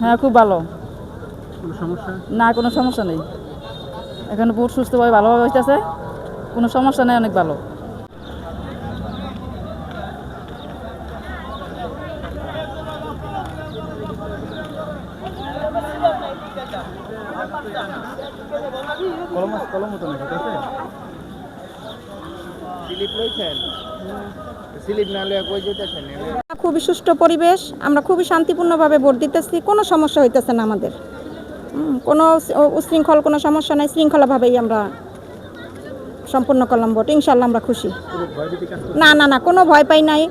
হ্যাঁ খুব ভালো। না কোনো সমস্যা নেই। এখানে বহুত সুস্থভাবে ভালোভাবে হইতেছে। কোনো সমস্যা নেই অনেক ভালো। কলম কলম নাকি স্লিপ লইছেন? স্লিপ না লইয়া কই যেতেছেন খুবই সুষ্ঠু পরিবেশ আমরা খুবই শান্তিপূর্ণভাবে ভোট দিতেছি কোনো সমস্যা হইতেছে না আমাদের। কোনো উশৃঙ্খল কোনো সমস্যা নাই শৃঙ্খলাভাবেই আমরা সম্পূর্ণ করলাম ভোট ইনশাল্লাহ আমরা খুশি। না না না কোনো ভয় পাই নাই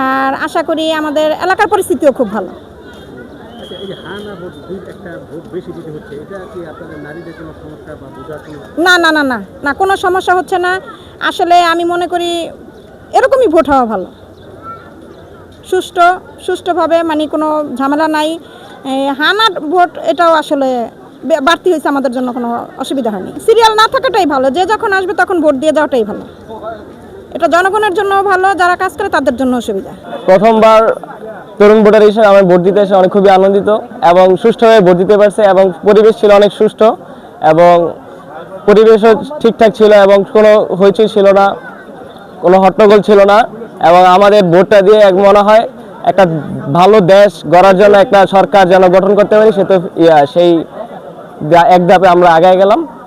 আর আশা করি আমাদের এলাকার পরিস্থিতিও খুব ভালো। আচ্ছা এই যে হা না ভোট দুই একটা ভোট বেশি দিতে হচ্ছে এটা কি আপনাদের নারীদের কোনো সমস্যা বা বোঝার কোনো না না না না না কোনো সমস্যা হচ্ছে না। আসলে আমি মনে করি এরকমই ভোট হওয়া ভালো। সুষ্ঠু সুষ্ঠুভাবে মানে কোনো ঝামেলা নাই। এ, হানা ভোট এটাও আসলে বাড়তি হয়েছে আমাদের জন্য কোনো অসুবিধা হয়নি। সিরিয়াল না থাকাটাই ভালো যে যখন আসবে তখন ভোট দিয়ে যাওয়াটাই ভালো। এটা জনগণের জন্য ভালো যারা কাজ করে তাদের জন্য অসুবিধা। প্রথমবার তরুণ ভোটার হিসেবে আমি ভোট দিতে এসে অনেক খুবই আনন্দিত এবং সুষ্ঠুভাবে ভোট দিতে পারছে এবং পরিবেশ ছিল অনেক সুষ্ঠু এবং পরিবেশও ঠিকঠাক ছিল এবং কোনো হইচই ছিল না, কোনো হট্টগোল ছিল না এবং আমাদের ভোটটা দিয়ে এক মনে হয় একটা ভালো দেশ গড়ার জন্য একটা সরকার যেন গঠন করতে পারি, সে তো সেই এক ধাপে আমরা আগায় গেলাম।